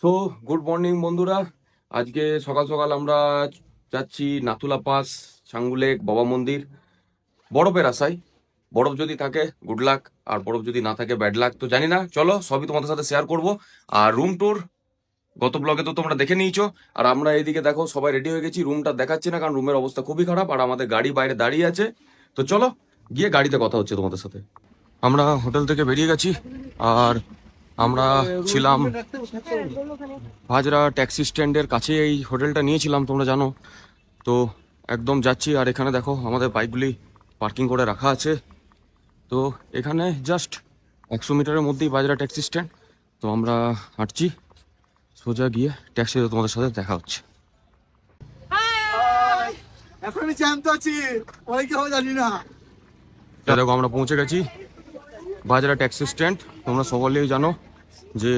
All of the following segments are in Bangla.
সো গুড মর্নিং বন্ধুরা। আজকে সকাল সকাল আমরা যাচ্ছি নাথুলা পাস সাঙ্গুলেক বাবা মন্দির। বরফের আশায় বরফ যদি থাকে গুড লাক আর বরফ যদি না থাকে ব্যাড লাক তো জানি না। চলো, সবই তোমাদের সাথে শেয়ার করব। আর রুম ট্যুর গত ব্লগে তো তোমরা দেখে নিয়েছো। আর আমরা এইদিকে দেখো, সবাই রেডি হয়ে গেছি। রুমটা দেখাচ্ছি না, কারণ রুমের অবস্থা খুবই খারাপ। আর আমাদের গাড়ি বাইরে দাঁড়িয়ে আছে। তো চলো, গিয়ে গাড়িতে কথা হচ্ছে তোমাদের সাথে। আমরা হোটেল থেকে বেরিয়ে গেছি। আর আমরা ছিলাম হাজরা ট্যাক্সি স্ট্যান্ডের কাছে এই হোটেলটা নিয়েছিলাম তোমরা জানো। তো একদম যাচ্ছি আর এখানে দেখো আমাদের বাইকগুলি পার্কিং করে রাখা আছে। তো এখানে জাস্ট একশো মিটারের মধ্যেই বাজরা ট্যাক্সি স্ট্যান্ড। তো আমরা হাঁটছি সোজা গিয়ে ট্যাক্সিতে তোমাদের সাথে দেখা হচ্ছে। এখন আমি জ্যান্ত আছি অনেকে হবে জানি না। দেখো আমরা পৌঁছে গেছি। বাজরা ট্যাক্সি স্ট্যান্ড তোমরা সকলেই জানো যে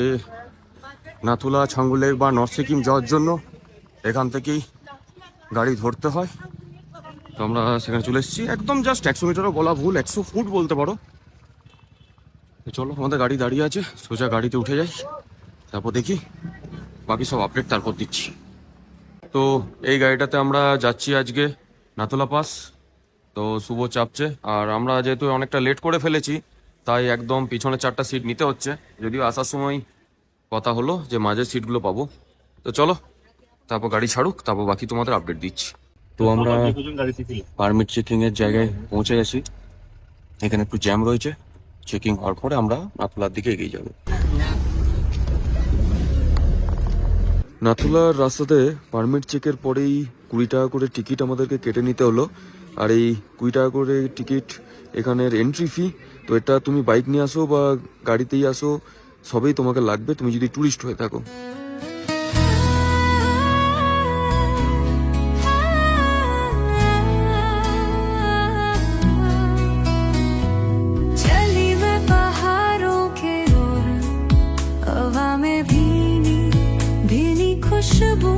নাথুলা ছাঙ্গুলেক বা নর্থ সিকিম যাওয়ার জন্য এখান থেকেই গাড়ি ধরতে হয়। তো আমরা সেখানে চলে এসেছি। একদম জাস্ট একশো মিটারও বলা ভুল, একশো ফুট বলতে পারো। চলো, আমাদের গাড়ি দাঁড়িয়ে আছে, সোজা গাড়িতে উঠে যাই। তারপর দেখি, বাকি সব আপডেট তারপর দিচ্ছি। তো এই গাড়িটাতে আমরা যাচ্ছি আজকে নাথুলা পাস। তো শুভ চাপছে। আর আমরা যেহেতু অনেকটা লেট করে ফেলেছি তাই একদম পিছনে চারটা সিট নিতে হচ্ছে। যদিও আসার সময় কথা হলো যে মাঝের সিটগুলো পাবো। তো চলো তারপর গাড়ি ছাড়ুক তারপর বাকি তোমাদের আপডেট দিচ্ছি। তো আমরা পারমিট চেকিং এর জায়গায় পৌঁছে গেছি। এখানে একটু জ্যাম রয়েছে। চেকিং হওয়ার পরে আমরা নাথুলার দিকে এগিয়ে যাব। নাথুলার রাস্তাতে পারমিট চেকের পরেই কুড়ি টাকা করে টিকিট আমাদেরকে কেটে নিতে হলো। আর এই কুড়ি টাকা করে টিকিট এখানের এন্ট্রি ফি তো এটা তুমি বাইক নিয়ে আসো বা গাড়িতেই আসো সবই তোমাকে লাগবে তুমি যদি ট্যুরিস্ট হয়ে থাকো चली मैं पहाड़ों के ओर हवा में भीनी भीनी खुशबू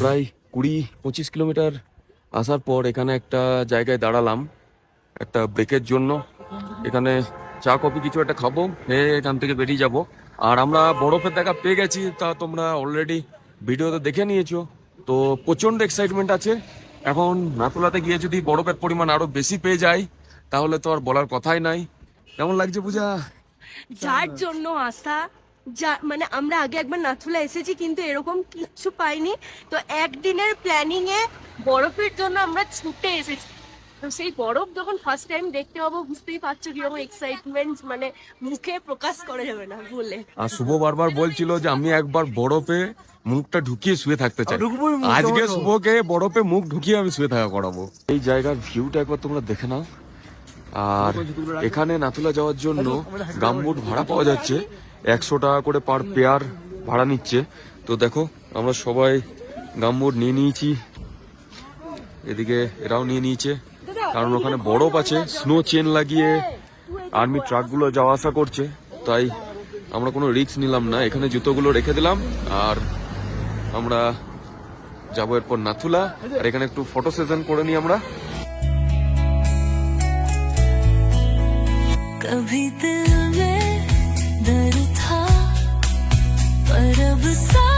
প্রায় কুড়ি পঁচিশ কিলোমিটার আসার পর এখানে একটা জায়গায় দাঁড়ালাম, একটা ব্রেকের জন্য। এখানে চা, কফি কিছু একটা খাব, খেয়ে এখান থেকে বেরিয়ে যাব। আর আমরা বরফের দেখা পেয়ে গেছি, তা তোমরা অলরেডি ভিডিওতে দেখে নিয়েছো। তো প্রচণ্ড এক্সাইটমেন্ট আছে। এখন নাতুলাতে গিয়ে যদি বরফের পরিমাণ আরও বেশি পেয়ে যায় তাহলে তো আর বলার কথাই নাই। কেমন লাগছে পূজা? যার জন্য আসা যা মানে আমরা আগে একবার নাথুলা এসেছি, কিন্তু এরকম কিছু পাইনি। তো একদিনের প্ল্যানিং এ বরফের জন্য আমরা ছুটে এসেছি। তো সেই বরফ যখন ফার্স্ট টাইম দেখতে পাবো বুঝতেই পারছ কীরকম এক্সাইটমেন্ট মানে মুখে প্রকাশ করা যাবে না বলে। আর শুভ বারবার বলছিল যে আমি একবার বরফে মুখটা ঢুকিয়ে শুয়ে থাকতে চাই। আজকে শুভকে বরফে মুখ ঢুকিয়ে আমি শুয়ে থাকা করাবো। এই জায়গার ভিউটা একবার তোমরা দেখে নাও। আর এখানে নাথুলা যাওয়ার জন্য গামবুট ভাড়া পাওয়া যাচ্ছে। একশো টাকা করে পার পেয়ার ভাড়া নিচ্ছে। তো দেখো আমরা সবাই গামবুট নিয়ে নিয়েছি। এদিকে এরাও নিয়ে নিয়েছে। কারণ ওখানে বরফ আছে স্নো চেন লাগিয়ে আর্মি ট্রাকগুলো যাওয়া আসা করছে তাই আমরা কোনো রিস্ক নিলাম না এখানে জুতোগুলো রেখে দিলাম আর আমরা যাবো এরপর নাথুলা আর এখানে একটু ফটো সেশন করে নিই আমরা कभी दिल में डर था पर अब सा